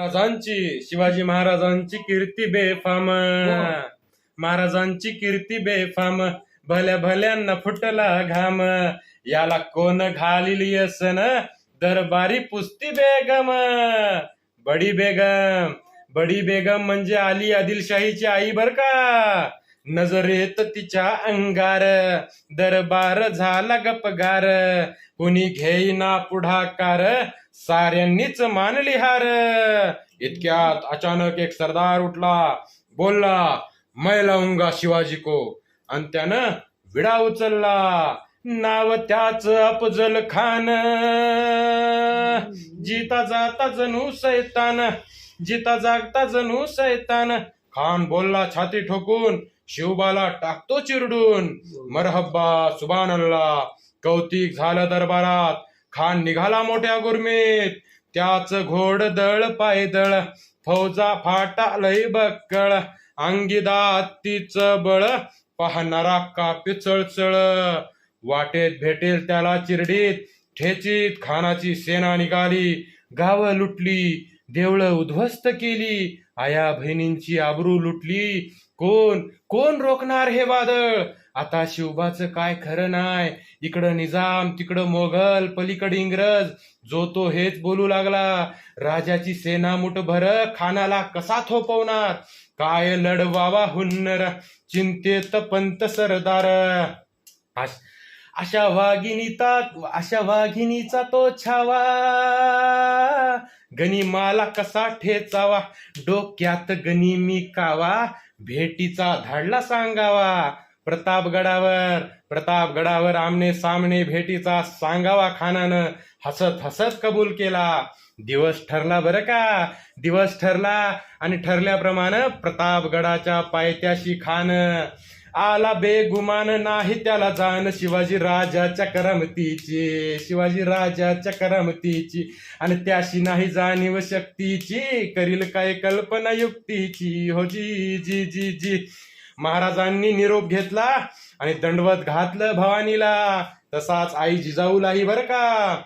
महाराजांची शिवाजी महाराजांची कीर्ती बेफाम. महाराजांची कीर्ती बेफाम. भल्या भल्यांना फुटला घाम. याला कोण घालील यसन? दरबारी पुस्ती बेगम. बडी बेगम. बडी बेगम म्हणजे आली आदिलशाहीची आई बर का? नजरेत तिच्या अंगार दरबार झाला गपगार. कुणी घेईना पुढाकार साऱ्यांनीच मानली हार. इतक्यात अचानक एक सरदार उठला. बोलला मै लावूंगा शिवाजी को. आणि त्यानं विडा उचलला. नाव त्याच अफजल खान. जिता जाता जणू सैतान जिता जागता जणू सैतान. खान बोलला छाती ठोकून शिवबाला टाकतो चिरडून. मरहब्बा सुबान अल्ला कौतिक झालं दरबारात. खान निघाला मोठ्या गुरमीत. त्याच घोड दळ पायदळ फौजा फाटा लय बक्कळ. अंगीदातीच बळ पाहणारा कापी चळचळ वाटेत भेटेल त्याला चिरडीत. ठेचीत खानाची सेना निघाली. गाव लुटली. देवळं उद्ध्वस्त केली. आया बहिणींची आबरू लुटली. कोण कोण रोखणार हे वादळ? आता शिवबाचं काय खरं नाही इकडं निजाम तिकडं मोघल पलीकडे इंग्रज. जो तो हेच बोलू लागला. राजाची सेना मुठ भर खानाला कसा थोपवणार? काय लढवावा हुन्नर चिंतेत पंत सरदार. अशा वाघिनीचा अशा वाघिनीचा तो छावा. गनिमाला कसा ठेचावा? डोक्यात गणी मी कावा? भेटीचा धाडला सांगावा. प्रतापगडावर प्रतापगडावर आमने सामने भेटीचा सांगावा खानानं. हसत हसत कबूल केला. दिवस ठरला बरं का? दिवस ठरला आणि ठरल्याप्रमाणे प्रतापगडाच्या पायथ्याशी खान. आला बेगुमान नाही त्याला जाण शिवाजी राजाच्या करामतीची शिवाजी राजाच्या करामतीची आणि त्याशी नाही जाणीव शक्तीची. करील काय कल्पना युक्तीची. हो जी जी जी जी. महाराजांनी निरोप घेतला आणि दंडवत घातलं भवानीला. तसाच आई जिजाऊलाही बर का.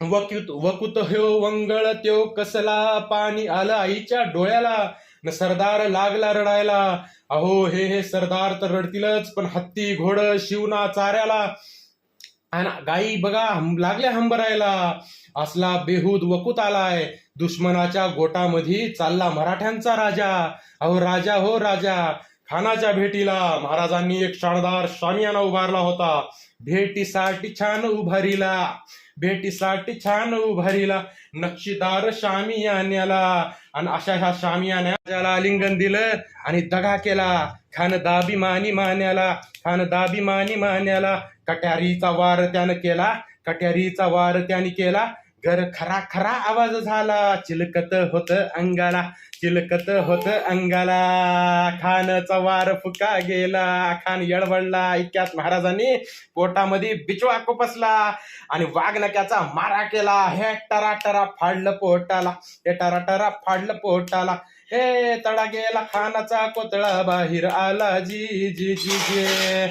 वकुत वकुत हो वंगळ त्यो कसला? पाणी आलं आईच्या डोळ्याला. न सरदार लागला रडायला. अहो हे हे सरदार तर रडतीलच पण हत्ती घोड शिवना चाऱ्याला. आणि गाई बघा हम, लागल्या हंबरायला. असला बेहूद वकूत आलाय. दुश्मनाच्या गोटामध्ये चालला मराठ्यांचा राजा. अहो राजा हो राजा. खानाच्या भेटीला महाराजांनी एक शानदार शामियाना उभारला होता. भेटीसाठी छान उभारीला. भेटीसाठी छान उभारीला. नक्षीदार शामियान्याला. आणि अशा ह्या शामियान्याला आलिंगन दिलं आणि दगा केला. खान दाबी मानी मान्याला. खान दाबी मानी मान्याला. कट्यारीचा वार त्यानं केला. कट्यारीचा वार त्याने केला. घर खरा खरा आवाज झाला. चिलकत होत अंगाला चिलकत होत अंगाला. खानचा वार फुका गेला. खान येळवडला इतक्यात महाराजांनी. पोटामध्ये बिचवा कोपसला आणि वाघनक्याचा मारा केला. हे टरा टरा फाडलं पोटाला हे टरा टरा फाडलं पोटाला. हे तडा गेला खानाचा कोतळा बाहेर आला. जी जी जी जी.